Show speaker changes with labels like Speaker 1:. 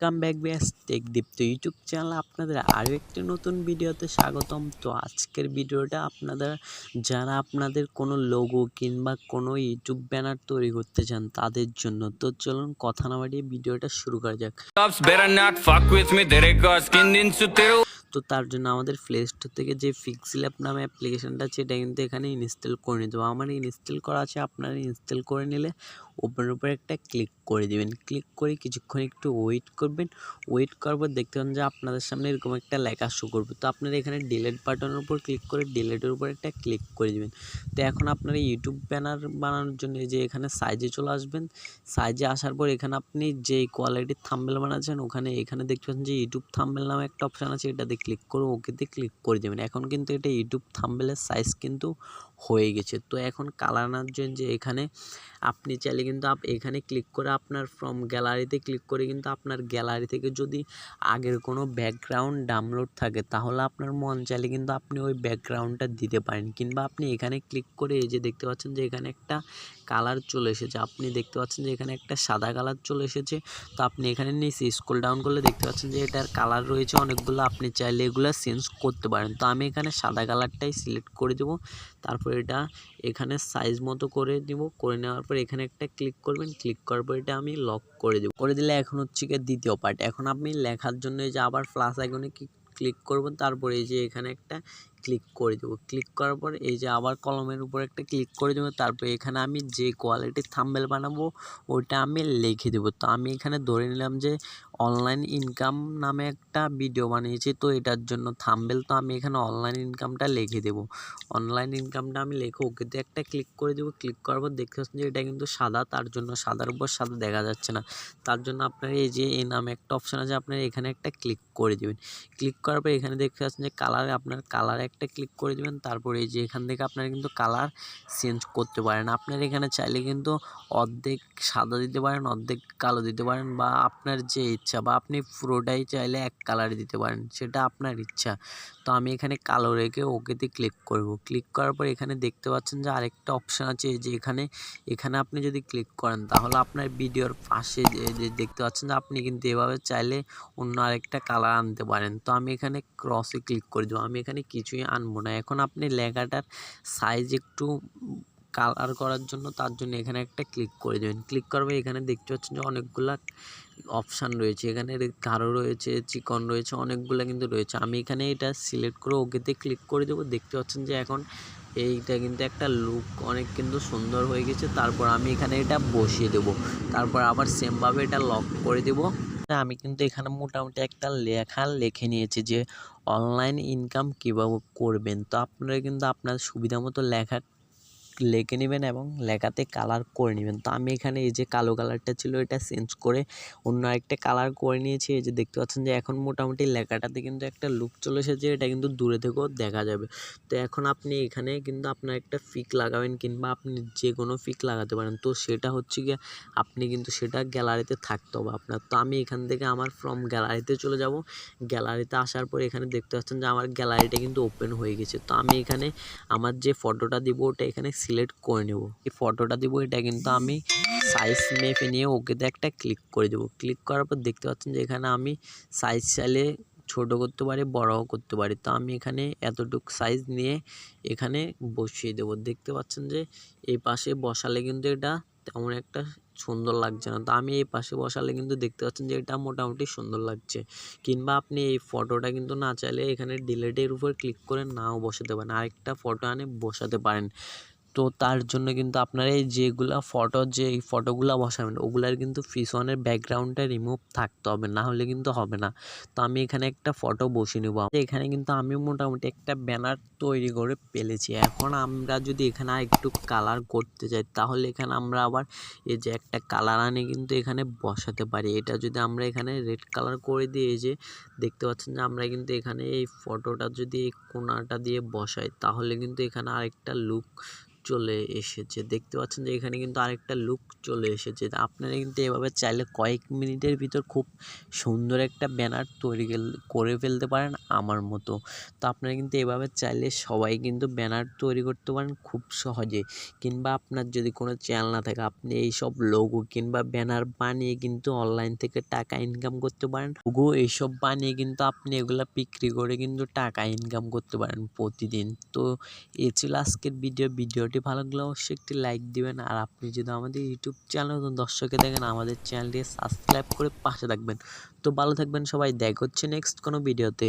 Speaker 1: Come back ব্যাস টেকদীপ্ত YouTube channel আপনাদের আরও একটি নতুন ভিডিওতে স্বাগতম। তো আজকের ভিডিওটা আপনাদের যারা আপনাদের কোনো লোগো কিংবা কোনো ইউটিউব ব্যানার তৈরি করতে চান তাদের জন্য। তো চলুন কথা না বাড়িয়ে ভিডিওটা শুরু করা যাক। তো তার জন্য আমাদের প্লে স্টোর থেকে যে ফিক্সিল নামে অ্যাপ্লিকেশানটা আছে এটা কিন্তু এখানে ইনস্টল করে নিতে হবে। আমার ইনস্টল করা আছে আপনারা ইনস্টল করে নিলে ওপেন উপরে একটা ক্লিক করে দেবেন। ক্লিক করে কিছুক্ষণ একটু ওয়েট করে করবেন ওয়েট করার পর দেখতে পান যে আপনাদের সামনে এরকম একটা লেখা শো করবে। তো আপনারা এখানে ডিলেট বাটনের উপর ক্লিক করে ডিলেটের উপর একটা ক্লিক করে দিবেন। তো এখন আপনারা ইউটিউব ব্যানার বানানোর জন্য যে এখানে সাইজে চলে আসবেন। সাইজে আসার পর এখানে আপনি যে কোয়ালিটির থাম্বেল বানাচ্ছেন, ওখানে এখানে দেখতে পাচ্ছেন যে ইউটিউব থাম্বেল নামে একটা অপশান আছে, এটাতে ক্লিক করে ওকেতে ক্লিক করে দেবেন। এখন কিন্তু এটা ইউটিউব থাম্বেলের সাইজ কিন্তু হয়ে গেছে। তো এখন কালার আনার জন্য যে এখানে আপনি চাইলে কিন্তু এখানে ক্লিক করে আপনার ফ্রম গ্যালারিতে ক্লিক করে কিন্তু আপনার গ্যালারি থেকে যদি আগের কোনো ব্যাকগ্রাউন্ড ডাউনলোড থাকে, তাহলে আপনার মন চাইলে কিন্তু আপনি ওই ব্যাকগ্রাউন্ডটা দিতে পারেন। কিংবা আপনি এখানে ক্লিক করে এই যে দেখতে পাচ্ছেন যে এখানে একটা কালার চলে এসেছে। আপনি দেখতে পাচ্ছেন যে এখানে একটা সাদা কালার চলে এসেছে। তো আপনি এখানে নিচে স্কুল ডাউন করলে দেখতে পাচ্ছেন যে এটার কালার রয়েছে, অনেকগুলো আপনি চাইলে এগুলো চেঞ্জ করতে পারেন। তো আমি এখানে সাদা কালারটাই সিলেক্ট করে দেবো। তারপর এটা এখানে সাইজ মতো করে দিব। করে নেওয়ার পর এখানে একটা ক্লিক করবেন। ক্লিক করার পর এটা আমি লক করে দেবো। করে দিলে এখন হচ্ছে গিয়ে দ্বিতীয় পার্ট এখন আপনি লেখার জন্য যে আবার প্লাস আইকনে ক্লিক করবেন, তারপরে এই যে এখানে একটা ক্লিক করে দেবো। ক্লিক করার পর এই যে আবার কলমের উপর একটা ক্লিক করে দেবো, তারপর এখানে আমি যে কোয়ালিটির থাম্বেল বানাবো ওটা আমি লিখে দেবো। তো আমি এখানে ধরে নিলাম যে অনলাইন ইনকাম নামে একটা ভিডিও বানিয়েছি, তো এটার জন্য থাম্বেল তো আমি এখানে অনলাইন ইনকামটা লিখে দেবো। অনলাইন ইনকামটা আমি লিখে ওকে ওকেতে একটা ক্লিক করে দেবো। ক্লিক করার পর দেখতে পাচ্ছেন যে এটা কিন্তু সাদা, তার জন্য সাদার উপর সাদা দেখা যাচ্ছে না। তার জন্য আপনার এই যে এই নামে একটা অপশান আছে, আপনার এখানে একটা ক্লিক করে দেবেন। ক্লিক করার পর এখানে দেখতে পাচ্ছেন যে কালার আপনার কালার একটা ক্লিক করে দেবেন। তারপরে এই যে এখান থেকে আপনারা কিন্তু কালার চেঞ্জ করতে পারেন। আপনার এখানে চাইলে কিন্তু অর্ধেক সাদা দিতে পারেন, অর্ধেক কালো দিতে পারেন বা আপনার যে ইচ্ছা বা আপনি পুরোটাই চাইলে এক কালার দিতে পারেন। সেটা আপনার ইচ্ছা। তো আমি এখানে কালো রেখে ওকেতে ক্লিক করব। ক্লিক করার পর এখানে দেখতে পাচ্ছেন যে আরেকটা অপশান আছে যে এখানে এখানে আপনি যদি ক্লিক করেন তাহলে আপনার ভিডিওর পাশে যে দেখতে পাচ্ছেন যে আপনি কিন্তু এভাবে চাইলে অন্য আরেকটা কালার আনতে পারেন। তো আমি এখানে ক্রসে ক্লিক করে দেবো। আমি এখানে কিছুই আনব না। এখন আপনি লেখাটার সাইজ একটু কালার করার জন্য তার জন্য এখানে একটা ক্লিক করে দেবেন। ক্লিক করবে এখানে দেখতে পাচ্ছেন যে অনেকগুলা অপশান রয়েছে, এখানে গাঢ় রয়েছে, চিকন রয়েছে, অনেকগুলো কিন্তু রয়েছে। আমি এখানে এটা সিলেক্ট করে ওকেতে ক্লিক করে দেবো, দেখতে পাচ্ছেন যে এখন এইটা কিন্তু একটা লুক অনেক কিন্তু সুন্দর হয়ে গেছে। তারপর আমি এখানে এটা বসিয়ে দেবো, তারপর আবার সেমভাবে এটা লক করে দেবো। আমি কিন্তু এখানে মোটামুটি একটা লেখা লিখে নিয়েছি যে অনলাইন ইনকাম কীভাবে করবেন? তো আপনারা কিন্তু আপনার সুবিধা মতো লেখা লিখে নেবেন এবং লেখাতে কালার করে নেবেন। তো আমি এখানে এই যে কালো কালারটা ছিল, এটা চেঞ্জ করে অন্য আরেকটা কালার করে নিয়েছি। এই যে দেখতে পাচ্ছেন যে এখন মোটামুটি লেখাটাতে কিন্তু একটা লুক চলে এসেছে, এটা কিন্তু দূরে থেকেও দেখা যাবে। তো এখন আপনি এখানে কিন্তু আপনার একটা ফিক লাগাবেন কিংবা আপনি যে কোনো ফিক লাগাতে পারেন। তো সেটা হচ্ছে গিয়ে আপনি কিন্তু সেটা গ্যালারিতে থাকতে হবে আপনার। তো আমি এখান থেকে আমার ফ্রম গ্যালারিতে চলে যাব। গ্যালারিতে আসার পর এখানে দেখতে পাচ্ছেন যে আমার গ্যালারিটা কিন্তু ওপেন হয়ে গেছে। তো আমি এখানে আমার যে ফটোটা দিব, ওটা এখানে সিলেক্ট করে নেব। এই ফটোটা দেবো, এটা কিন্তু আমি সাইজ মেপে নিয়ে ওকেতে একটা ক্লিক করে দেবো। ক্লিক করার পর দেখতে পাচ্ছেন যে এখানে আমি সাইজ চাইলে ছোটো করতে পারি, বড়ও করতে পারি। তো আমি এখানে এতটুকু সাইজ নিয়ে এখানে বসিয়ে দেবো। দেখতে পাচ্ছেন যে এই পাশে বসালে কিন্তু এটা তেমন একটা সুন্দর লাগছে না। তো আমি এই পাশে বসালে কিন্তু দেখতে পাচ্ছেন যে এটা মোটামুটি সুন্দর লাগছে। কিংবা আপনি এই ফটোটা কিন্তু না চাইলে এখানে ডিলেটের উপর ক্লিক করে নাও বসাতে পারেন। আরেকটা ফটো আনে বসাতে পারেন। তো তার জন্য কিন্তু আপনারা এই যেগুলা ফটো যে এই ফটোগুলা বসাবেন, ওগুলার কিন্তু পিছনের ব্যাকগ্রাউন্ডটা রিমুভ থাকতে হবে, না হলে কিন্তু হবে না। তো আমি এখানে একটা ফটো বসিয়ে নেব। এখানে কিন্তু আমি মোটামুটি একটা ব্যানার তৈরি করে ফেলেছি। এখন আমরা যদি এখানে একটু কালার করতে চাই তাহলে এখানে আমরা আবার এই যে একটা কালার আনে কিন্তু এখানে বসাতে পারি। এটা যদি আমরা এখানে রেড কালার করে দিয়ে যে দেখতে পাচ্ছেন যে আমরা কিন্তু এখানে এই ফটোটা যদি কোনাটা দিয়ে বসাই, তাহলে কিন্তু এখানে আরেকটা লুক চলে এসেছে। দেখতে পাচ্ছেন যে এখানে কিন্তু আরেকটা লুক চলে এসেছে। আপনারা কিন্তু এভাবে চাইলে কয়েক মিনিটের ভিতর খুব সুন্দর একটা ব্যানার তৈরি করে ফেলতে পারেন আমার মতো। তো আপনারা কিন্তু এভাবে চাইলে সবাই কিন্তু ব্যানার তৈরি করতে পারেন খুব সহজে। কিংবা আপনার যদি কোনো চ্যানেল না থাকে, আপনি এই সব লোগো কিংবা ব্যানার বানিয়ে কিন্তু অনলাইন থেকে টাকা ইনকাম করতে পারেন। লোগো এইসব বানিয়ে কিন্তু আপনি এগুলা বিক্রি করে কিন্তু টাকা ইনকাম করতে পারেন প্রতিদিন। তো, এ ছিল আজকের ভিডিও ভিডিওটি ভালো লাগলে অবশ্যই একটি লাইক দিবেন। আর আপনি যদি আমাদের ইউটিউব চ্যানেল দর্শকে দেখেন, আমাদের চ্যানেলটি সাবস্ক্রাইব করে পাশে থাকবেন। তো ভালো থাকবেন সবাই, দেখ হচ্ছে নেক্সট কোনো ভিডিওতে